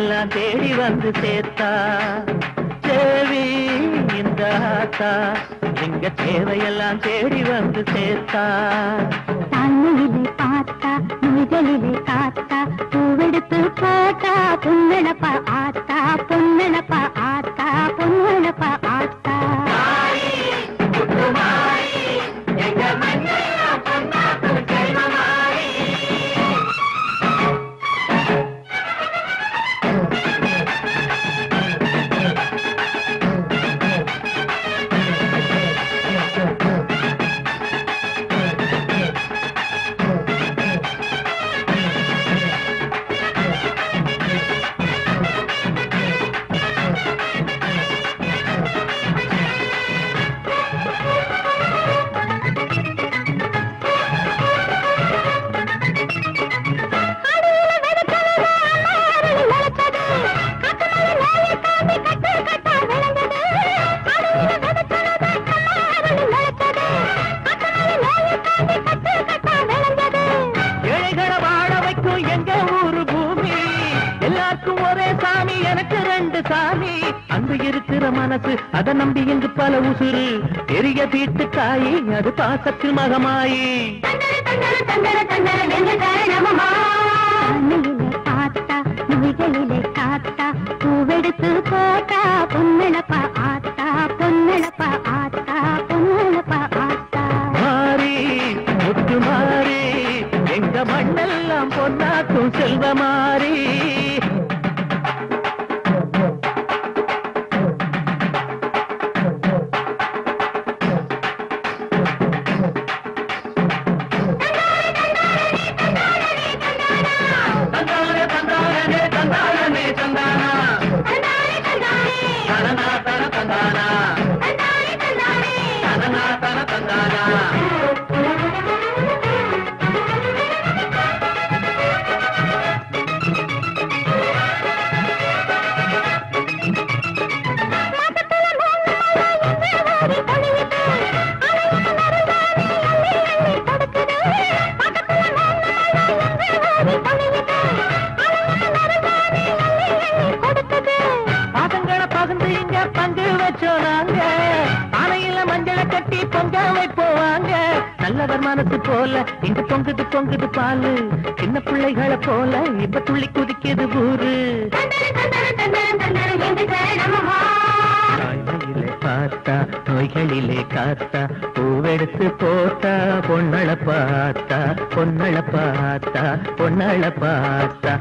எல்லாம் தேடி வந்து சேர்த்தா. தேவி இந்த ஆத்தா எங்க தேவையெல்லாம் தேடி வந்து சேர்த்தா. தாய்மொழியிலே பார்த்தா நுழைகளிலே காத்தா பூவெடுத்து போட்டா பொன்னடப்பா ஆத்தா. எனக்கு ரெண்டு சாமி. அங்கு இருக்கிற மனசு அதை நம்பி இங்கு பல உசுறு. பெரிய வீட்டு காயி அது பாசத்தில் மகமாயி. பார்த்தா நுழைகளிலே காத்தா. பூவெடுத்து போட்டா பொன்னடப்பா ஆத்தா பொன்னடப்பா ஆத்தா பொன்னடப்பா ஆத்தா. மாறி முத்து மாறி எங்க மண்ணெல்லாம் பொன்னாக்கும் செல்வ மாறி. போட்டு வச்சோம் பானையில மஞ்சளை கட்டி பொங்க வைப்போவாங்க நல்லவர் மனசு போல இங்கு பொங்குது பொங்குது பாலு. சின்ன பிள்ளைகளை போல இப்ப துள்ளி குதிக்குது ஊரு. பார்த்தா நோய்களிலே காத்தா பூவெடுத்து போட்டா பொன்னள பார்த்தா பொன்னள பார்த்தா பொன்னள பார்த்தா.